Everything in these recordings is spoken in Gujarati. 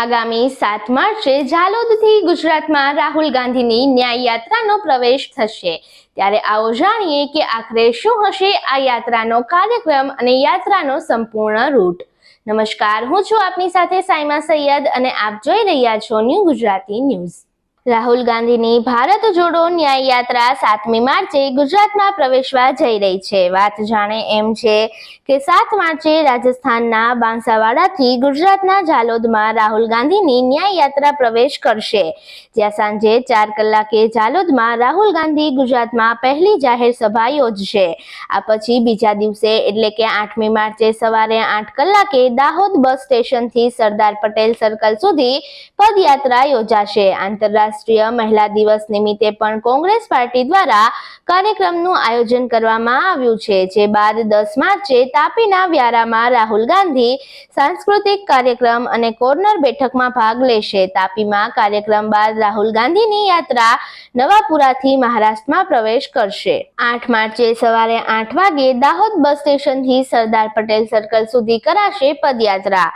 આગામી સાત માર્ચે ઝાલોદથી ગુજરાતમાં રાહુલ ગાંધીની ન્યાય યાત્રાનો પ્રવેશ થશે. ત્યારે આવો જાણીએ કે આખરે શું હશે આ યાત્રાનો કાર્યક્રમ અને યાત્રાનો સંપૂર્ણ રૂટ. નમસ્કાર, હું છું આપની સાથે સાયમા સૈયદ અને આપ જોઈ રહ્યા છો ન્યૂ ગુજરાતી ન્યૂઝ. રાહુલ ગાંધીની ભારત જોડો ન્યાય યાત્રા સાતમી માર્ચે ગુજરાતમાં પ્રવેશવા જઈ રહી છે. વાત જાણે એમ છે કે સાત માર્ચે રાજસ્થાનના બાંસાવાડાથી ગુજરાતના ઝાલોદમાં રાહુલ ગાંધીની ન્યાય યાત્રા પ્રવેશ કરશે. જ્યાં સાંજે ચાર કલાકે ઝાલોદમાં રાહુલ ગાંધી ગુજરાતમાં પહેલી જાહેર સભા યોજશે. આ પછી બીજા દિવસે એટલે કે આઠમી માર્ચે સવારે આઠ કલાકે દાહોદ બસ સ્ટેશનથી સરદાર પટેલ સર્કલ સુધી પદયાત્રા યોજાશે. આંતરરાષ્ટ્રીય મહિલા દિવસ નિમિત્તે પણ કોંગ્રેસ પાર્ટી દ્વારા કાર્યક્રમનું આયોજન કરવામાં આવ્યું છે, જે બાદ દસ માર્ચે તાપીના વ્યારામાં રાહુલ ગાંધી સાંસ્કૃતિક કાર્યક્રમ અને કોર્નર બેઠકમાં ભાગ લેશે. તાપીમાં કાર્યક્રમ બાદ રાહુલ ગાંધીની યાત્રા નવાપુરાથી મહારાષ્ટ્રમાં પ્રવેશ કરશે. આઠ માર્ચે સવારે આઠ વાગે દાહોદ બસ સ્ટેશનથી સરદાર પટેલ સર્કલ સુધી કરાશે પદયાત્રા.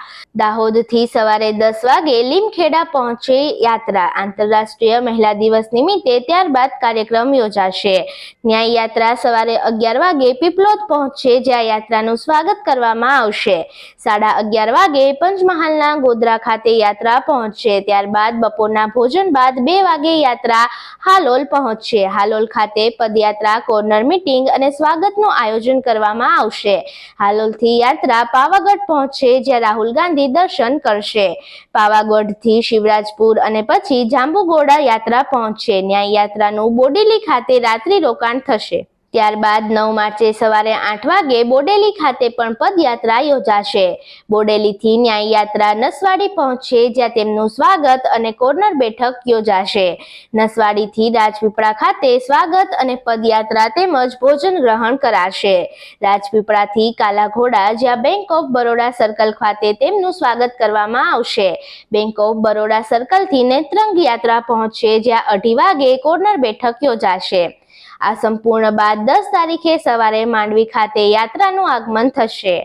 દાહોદથી સવારે દસ વાગે લીમખેડા પહોંચે યાત્રા. આંતરરાષ્ટ્રીય મહિલા દિવસ નિમિત્તે ત્યારબાદ કાર્યક્રમ યોજાશે. ન્યાય યાત્રા સવારે અગિયાર વાગે પીપલોદ પહોંચશે, જ્યાં યાત્રાનું સ્વાગત કરવામાં આવશે. સાડા અગિયાર વાગે પંચમહાલના ગોધરા ખાતે યાત્રા પહોંચશે, ત્યારબાદ બપોરના ભોજન બાદ બે વાગે યાત્રા હાલોલ પહોંચશે. હાલોલ ખાતે પદયાત્રા કોર્નર મીટિંગ અને સ્વાગતનું આયોજન કરવામાં આવશે. હાલોલથી યાત્રા પાવાગઢ પહોંચશે, જ્યાં રાહુલ ગાંધી દર્શન કરશે. પાવાગઢથી શિવરાજપુર અને પછી જાંબુગોડા યાત્રા પહોંચશે. ન્યાય યાત્રાનું બોડેલી ખાતે રાત્રિ રોકાણ થશે. ત્યારબાદ નવ માર્ચે સવારે આઠ વાગે બોડેલી ખાતે પણ પદયાત્રા યોજાશે. બોડેલીથી ન્યાય યાત્રા નસવાડી પહોંચશે, જ્યાં તેમનું સ્વાગત અને કોર્નર બેઠક યોજાશે. નસવાડીથી રાજપીપળા ખાતે સ્વાગત અને પદયાત્રા તેમજ ભોજન ગ્રહણ કરાશે. રાજપીપળાથી કાલાઘોડા, જ્યાં બેંક ઓફ બરોડા સર્કલ ખાતે તેમનું સ્વાગત કરવામાં આવશે. બેંક ઓફ બરોડા સર્કલથી નેત્રંગ યાત્રા પહોંચશે, જ્યાં અઢી વાગે કોર્નર બેઠક યોજાશે. આ સંપૂર્ણ બાદ દસ તારીખે સવારે માંડવી ખાતે યાત્રાનું આગમન થશે.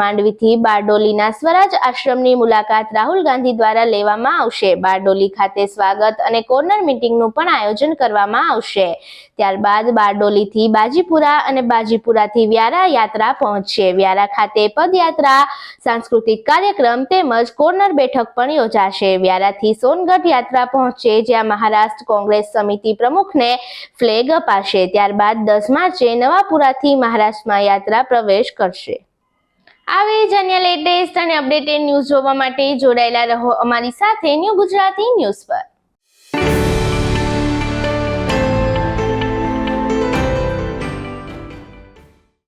માંડવીથી બારડોલીના સ્વરાજ આશ્રમની મુલાકાત રાહુલ ગાંધી દ્વારા લેવામાં આવશે. બારડોલી ખાતે સ્વાગત અને કોર્નર મીટિંગનું પણ આયોજન કરવામાં આવશે. ત્યારબાદ બારડોલીથી બાજીપુરા અને બાજીપુરાથી વ્યારા યાત્રા પહોંચશે. વ્યારા ખાતે પદયાત્રા, સાંસ્કૃતિક કાર્યક્રમ તેમજ કોર્નર બેઠક પણ યોજાશે. વ્યારાથી સોનગઢ યાત્રા પહોંચશે, જ્યાં મહારાષ્ટ્ર કોંગ્રેસ સમિતિ પ્રમુખને ફ્લેગ અપાશે. ત્યારબાદ દસ માર્ચે નવાપુરાથી મહારાષ્ટ્રમાં યાત્રા પ્રવેશ કરશે. આવી જ અન્ય લેટેસ્ટ અને અપડેટેડ ન્યૂઝ જોવા માટે જોડાયેલા રહો અમારી સાથે ન્યૂ ગુજરાતી ન્યૂઝ પર.